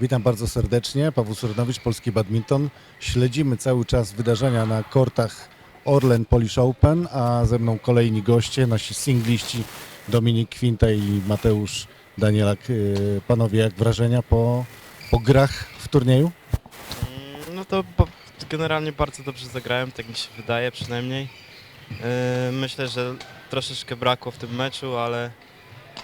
Witam bardzo serdecznie. Paweł Sornowicz, Polski Badminton. Śledzimy cały czas wydarzenia na kortach Orlen Polish Open, a ze mną kolejni goście, nasi singliści Dominik Kwinta i Mateusz Danielak. Yy, Panowie, jak wrażenia po, po grach w turnieju? Mm, No to generalnie bardzo dobrze zagrałem, tak mi się wydaje przynajmniej. Yy, myślę, że troszeczkę brakło w tym meczu, ale,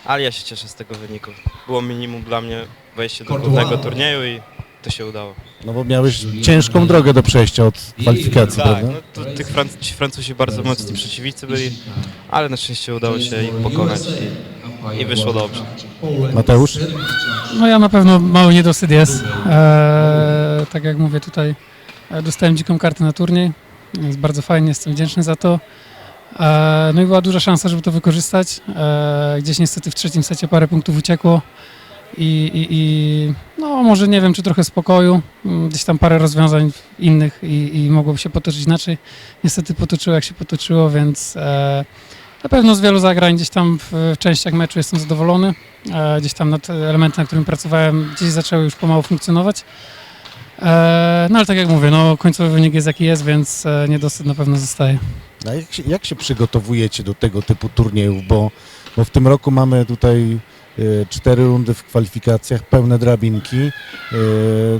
ale ja się cieszę z tego wyniku. Było minimum dla mnie wejście do głównego turnieju i to się udało. No bo miałeś ciężką drogę do przejścia od kwalifikacji, Tak, prawda? no to tych Franc- ci Francuzi bardzo mocni przeciwnicy byli, ale na szczęście udało się ich pokonać i, i wyszło dobrze. Mateusz? No ja na pewno mały niedosyt jest. Eee, tak jak mówię tutaj, e, dostałem dziką kartę na turniej. Jest bardzo fajnie, jestem wdzięczny za to. Eee, no i była duża szansa, żeby to wykorzystać. Eee, gdzieś niestety w trzecim secie parę punktów uciekło. I, i, i no może nie wiem, czy trochę spokoju, Mm, gdzieś tam parę rozwiązań innych i, i mogłoby się potoczyć inaczej. Niestety potoczyło jak się potoczyło, więc e, na pewno z wielu zagrań gdzieś tam w, częściach meczu jestem zadowolony. E, gdzieś tam nad elementem, na którym pracowałem, gdzieś zaczęły już pomału funkcjonować. E, no ale tak jak mówię, no końcowy wynik jest jaki jest, więc e, niedosyt na pewno zostaje. A jak się, jak się przygotowujecie do tego typu turniejów? Bo, bo w tym roku mamy tutaj e, cztery rundy w kwalifikacjach, pełne drabinki. E,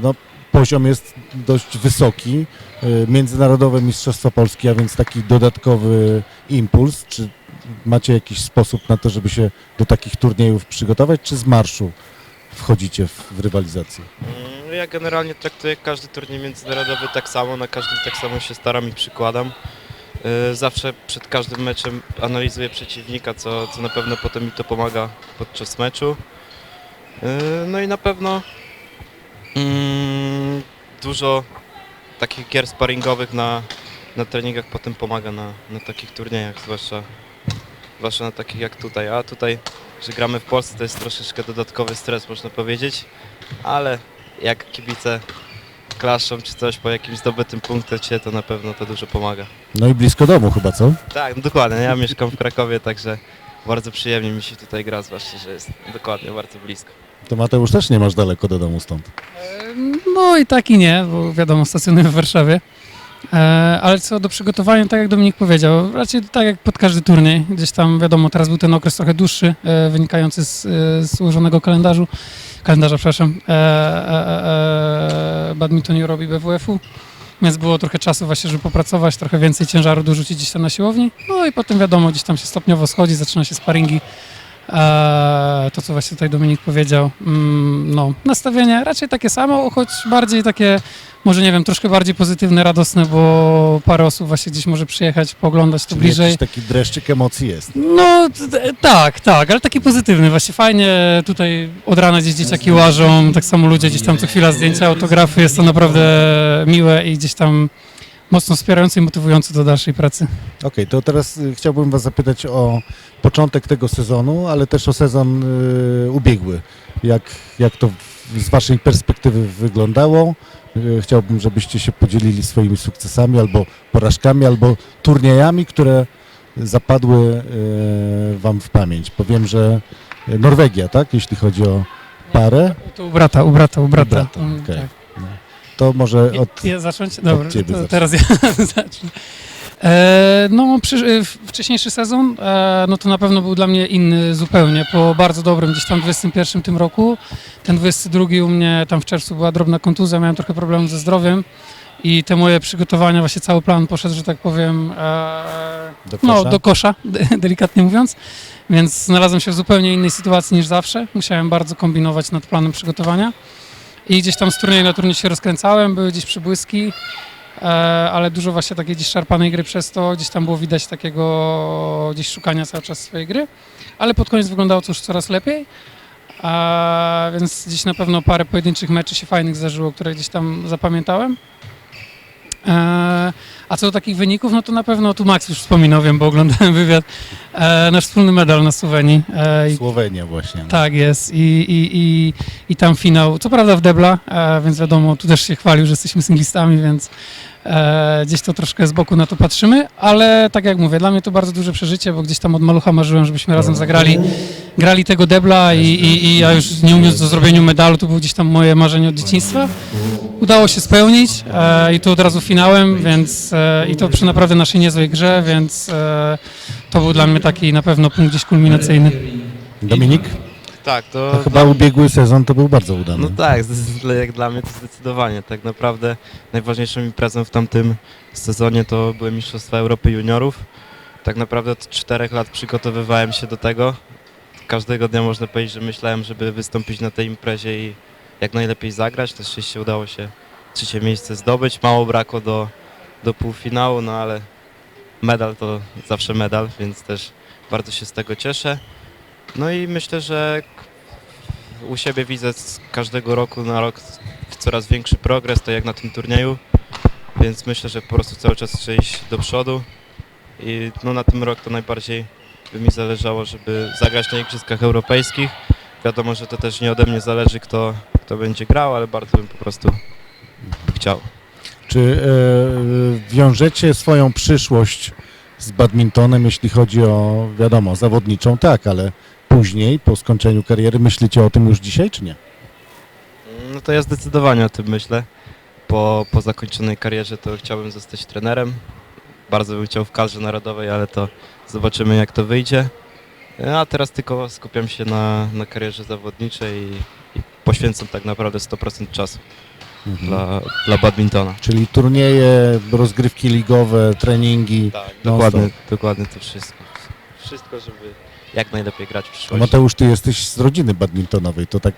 no, poziom jest dość wysoki. E, międzynarodowe Mistrzostwa Polski, a więc taki dodatkowy impuls. Czy macie jakiś sposób na to, żeby się do takich turniejów przygotować, czy z marszu wchodzicie w, w rywalizację? Mm, Ja generalnie traktuję każdy turniej międzynarodowy tak samo, na każdym tak samo się staram i przykładam. Yy, Zawsze przed każdym meczem analizuję przeciwnika, co, co na pewno potem mi to pomaga podczas meczu. Yy, No i na pewno mm, dużo takich gier sparingowych na, na treningach potem pomaga na, na takich turniejach, zwłaszcza, zwłaszcza na takich jak tutaj. A tutaj, że gramy w Polsce, to jest troszeczkę dodatkowy stres, można powiedzieć ale jak kibice klaszą czy coś po jakimś zdobytym punkcie, to na pewno to dużo pomaga. No i blisko domu chyba, co? Tak, no dokładnie. Ja mieszkam w Krakowie, także bardzo przyjemnie mi się tutaj gra, zwłaszcza, że jest dokładnie bardzo blisko. To Mateusz też nie masz daleko do domu stąd. E, No i tak i nie, bo wiadomo, stacjonuję w Warszawie. E, ale co do przygotowania, tak jak Dominik powiedział, raczej tak jak pod każdy turniej. Gdzieś tam wiadomo, teraz był ten okres trochę dłuższy, e, wynikający z, e, z ułożonego kalendarzu, kalendarza, przepraszam, e, robi BWF-u. Więc było trochę czasu właśnie, żeby popracować, trochę więcej ciężaru dorzucić gdzieś tam na siłowni. No i potem wiadomo, gdzieś tam się stopniowo schodzi, zaczyna się sparingi. Eee, to, co właśnie tutaj Dominik powiedział, mm, no, nastawienie raczej takie samo, choć bardziej takie, może nie wiem, troszkę bardziej pozytywne, radosne, bo parę osób właśnie gdzieś może przyjechać, pooglądać to Czyli bliżej. taki dreszczyk emocji jest. No tak, tak, ale taki pozytywny, właśnie fajnie tutaj od rana gdzieś dzieciaki łażą, tak samo ludzie gdzieś tam co chwila zdjęcia, autografy, jest to naprawdę miłe i gdzieś tam mocno wspierające i motywujące do dalszej pracy. Okej, to teraz y, chciałbym Was zapytać o początek tego sezonu, ale też o sezon y, ubiegły. Jak, jak to z Waszej perspektywy wyglądało? Y, chciałbym, żebyście się podzielili swoimi sukcesami albo porażkami, albo turniejami, które zapadły Wam w pamięć. Powiem, że Norwegia, tak? Jeśli chodzi o parę, To u brata, u brata, u brata. brata, Mm, okej. tak. To może od... Ja zacząć? Dobra, ciebie to teraz ja zacznę. E, no, przy, e, wcześniejszy sezon, e, no to na pewno był dla mnie inny zupełnie, po bardzo dobrym gdzieś tam 21 tym roku. Ten 22 u mnie tam w czerwcu była drobna kontuzja, miałem trochę problemów ze zdrowiem i te moje przygotowania, właśnie cały plan poszedł, że tak powiem, e, Do no, kosza? do kosza, delikatnie mówiąc. Więc znalazłem się w zupełnie innej sytuacji niż zawsze. Musiałem bardzo kombinować nad planem przygotowania. I gdzieś tam z turnieju na turniej się rozkręcałem, były gdzieś przybłyski, e, ale dużo właśnie takiej gdzieś szarpanej gry przez to. Gdzieś tam było widać takiego gdzieś szukania cały czas swojej gry. Ale pod koniec wyglądało to już coraz lepiej. E, więc gdzieś na pewno parę pojedynczych meczy się fajnych zdarzyło, które gdzieś tam zapamiętałem. E, a co do takich wyników, no to na pewno tu Max już wspominał, wiem, bo oglądałem wywiad, e, nasz wspólny medal na Słowenii. E, i Słowenia właśnie. tak jest I, i, i, i tam finał, co prawda w debla, e, więc wiadomo, tu też się chwalił, że jesteśmy singlistami, więc e, gdzieś to troszkę z boku na to patrzymy, ale tak jak mówię, dla mnie to bardzo duże przeżycie, bo gdzieś tam od malucha marzyłem, żebyśmy razem zagrali grali tego debla i, i, i ja już nie umiem do zrobienia medalu, to było gdzieś tam moje marzenie od dzieciństwa. Udało się spełnić e, i to od razu finałem, więc e, i to przy naprawdę naszej niezłej grze, więc e, to był dla mnie taki na pewno punkt gdzieś kulminacyjny. Dominik? Tak, to... To chyba ubiegły sezon to był bardzo udany. No tak, zdecydowanie- jak dla mnie to zdecydowanie. Tak naprawdę najważniejszą imprezą w tamtym sezonie to były Mistrzostwa Europy Juniorów. Tak naprawdę od czterech lat przygotowywałem się do tego. Każdego dnia można powiedzieć, że myślałem, żeby wystąpić na tej imprezie i jak najlepiej zagrać. Na szczęście udało się trzecie miejsce zdobyć. Mało brakło do, do półfinału, no ale medal to zawsze medal, więc też bardzo się z tego cieszę. No i myślę, że u siebie widzę z każdego roku na rok coraz większy progres, to jak na tym turnieju, więc myślę, że po prostu cały czas chcę iść do przodu i no na tym rok to najbardziej by mi zależało, żeby zagrać na Igrzyskach Europejskich. Wiadomo, że to też nie ode mnie zależy, kto, kto będzie grał, ale bardzo bym po prostu chciał. Czy e, wiążecie swoją przyszłość z badmintonem, jeśli chodzi o, wiadomo, zawodniczą, tak, ale później, po skończeniu kariery, myślicie o tym już dzisiaj, czy nie? No to ja zdecydowanie o tym myślę. Po, po zakończonej karierze to chciałbym zostać trenerem. Bardzo bym chciał w kadrze narodowej, ale to zobaczymy jak to wyjdzie. A teraz tylko skupiam się na, na karierze zawodniczej i, i poświęcam tak naprawdę 100% czasu Mhm. dla, dla badmintona. Czyli turnieje, rozgrywki ligowe, treningi. Tak, dokładnie, stop. dokładnie to wszystko. Wszystko, żeby jak najlepiej grać w przyszłości. Mateusz, ty jesteś z rodziny badmintonowej, to tak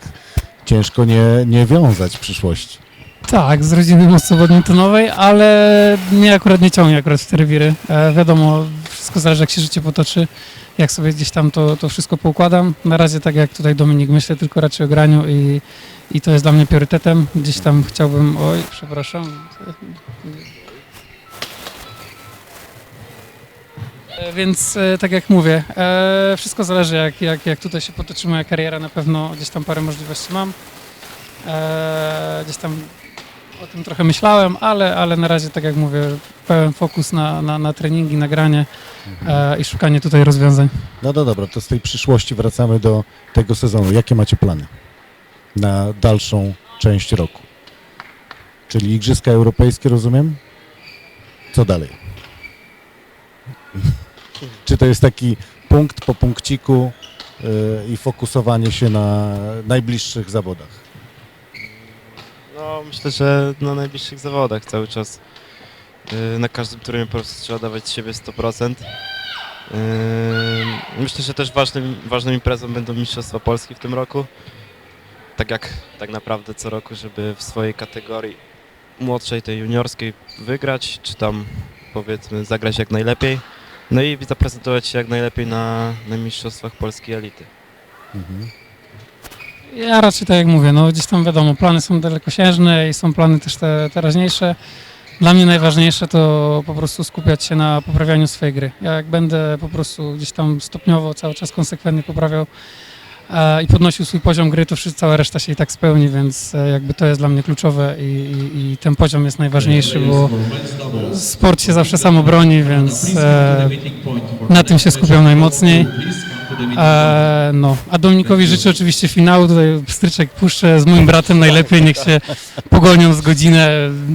ciężko nie, nie wiązać w przyszłości. Tak, z rodziny mocno badmintonowej, ale mnie akurat nie ciągnie akurat w te rewiry. E, wiadomo, wszystko zależy jak się życie potoczy, jak sobie gdzieś tam to, to wszystko poukładam. Na razie tak jak tutaj Dominik, myślę tylko raczej o graniu i, i to jest dla mnie priorytetem. Gdzieś tam chciałbym, oj, przepraszam. E, Więc e, tak jak mówię, e, wszystko zależy jak, jak, jak tutaj się potoczy moja kariera, na pewno gdzieś tam parę możliwości mam. Gdzieś tam o tym trochę myślałem, ale, ale na razie, tak jak mówię, pełen fokus na, na, na treningi, na granie e, i szukanie tutaj rozwiązań. No to dobra, to z tej przyszłości wracamy do tego sezonu. Jakie macie plany na dalszą część roku? Czyli Igrzyska Europejskie, rozumiem? Co dalej? Czy to jest taki punkt po punkciku yy, i fokusowanie się na najbliższych zawodach? No, myślę, że na najbliższych zawodach cały czas yy, na każdym turnieju po prostu trzeba dawać z siebie 100%. Yy, myślę, że też ważnym, ważną imprezą będą Mistrzostwa Polski w tym roku. Tak jak tak naprawdę co roku, żeby w swojej kategorii młodszej, tej juniorskiej wygrać, czy tam powiedzmy zagrać jak najlepiej. No i zaprezentować się jak najlepiej na, na Mistrzostwach Polskiej Elity. Mhm. Ja raczej tak jak mówię, no gdzieś tam wiadomo, plany są dalekosiężne i są plany też te teraźniejsze. Dla mnie najważniejsze to po prostu skupiać się na poprawianiu swojej gry. Ja jak będę po prostu gdzieś tam stopniowo, cały czas konsekwentnie poprawiał i podnosił swój poziom gry, to wszystko, cała reszta się i tak spełni, więc e, jakby to jest dla mnie kluczowe i, i, i ten poziom jest najważniejszy, bo sport się zawsze sam obroni, więc e, na tym się skupiam najmocniej. E, no, a Dominikowi życzę oczywiście finału, tutaj stryczek puszczę z moim bratem najlepiej, niech się pogonią z godzinę,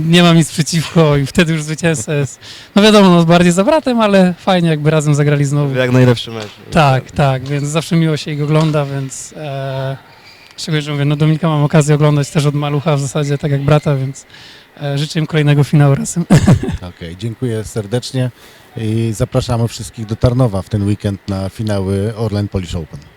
nie mam nic przeciwko. I wtedy już zwycięzca jest, no wiadomo, no bardziej za bratem, ale fajnie jakby razem zagrali znowu. Jak najlepszy mecz. Tak, tak, więc zawsze miło się ich ogląda, więc e, szczególnie, że mówię, no Dominika mam okazję oglądać też od malucha w zasadzie, tak jak brata, więc e, życzę im kolejnego finału razem. Okej, dziękuję serdecznie i zapraszamy wszystkich do Tarnowa w ten weekend na finały Orlen Polish Open.